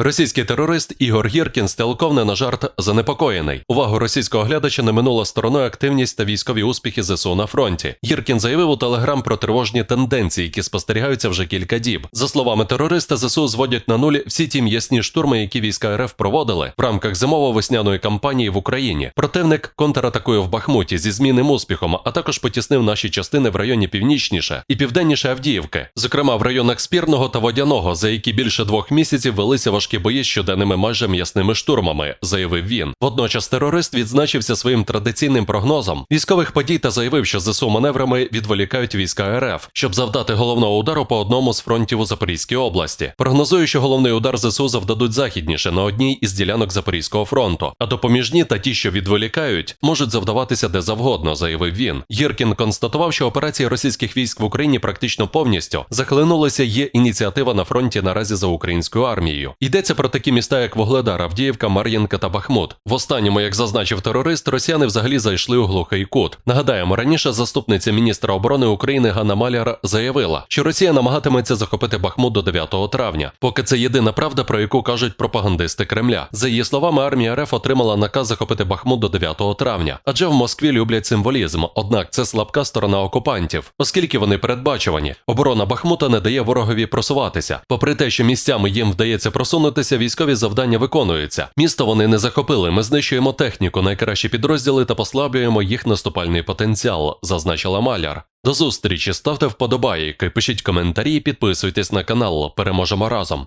Російський терорист Ігор Гіркін стелков не на жарт занепокоєний. Увагу російського глядача не минула стороною активність та військові успіхи ЗСУ на фронті. Гіркін заявив у телеграм про тривожні тенденції, які спостерігаються вже кілька діб. За словами терориста, ЗСУ зводять на нуль всі ті м'ясні штурми, які війська РФ проводили в рамках зимово-весняної кампанії в Україні. Противник контратакує в Бахмуті зі змінним успіхом, а також потіснив наші частини в районі північніше і південніше Авдіївки, зокрема в районах Спірного та Водяного, за які більше двох місяців велися важкі бої з щоденними майже м'ясними штурмами, заявив він. Водночас терорист відзначився своїм традиційним прогнозом військових подій та заявив, що ЗСУ маневрами відволікають війська РФ, щоб завдати головного удару по одному з фронтів у Запорізькій області. Прогнозує, що головний удар ЗСУ завдадуть західніше на одній із ділянок Запорізького фронту, а допоміжні та ті, що відволікають, можуть завдаватися де завгодно, заявив він. Гіркін констатував, що операції російських військ в Україні практично повністю захлинулися. Є ініціатива на фронті наразі за українською армією. Йдеться про такі міста, як Вогледар, Авдіївка, Мар'їнка та Бахмут. В останньому, як зазначив терорист, росіяни взагалі зайшли у глухий кут. Нагадаємо, раніше заступниця міністра оборони України Ганна Маляр заявила, що Росія намагатиметься захопити Бахмут до 9 травня. Поки це єдина правда, про яку кажуть пропагандисти Кремля. За її словами, армія РФ отримала наказ захопити Бахмут до 9 травня, адже в Москві люблять символізм. Однак це слабка сторона окупантів, оскільки вони передбачувані. Оборона Бахмута не дає ворогові просуватися. Попри те, що місцями їм вдається просунутися, військові завдання виконуються. Місто вони не захопили. Ми знищуємо техніку, найкращі підрозділи та послаблюємо їх наступальний потенціал, зазначила Маляр. До зустрічі, ставте вподобайки, пишіть коментарі, підписуйтесь на канал. Переможемо разом.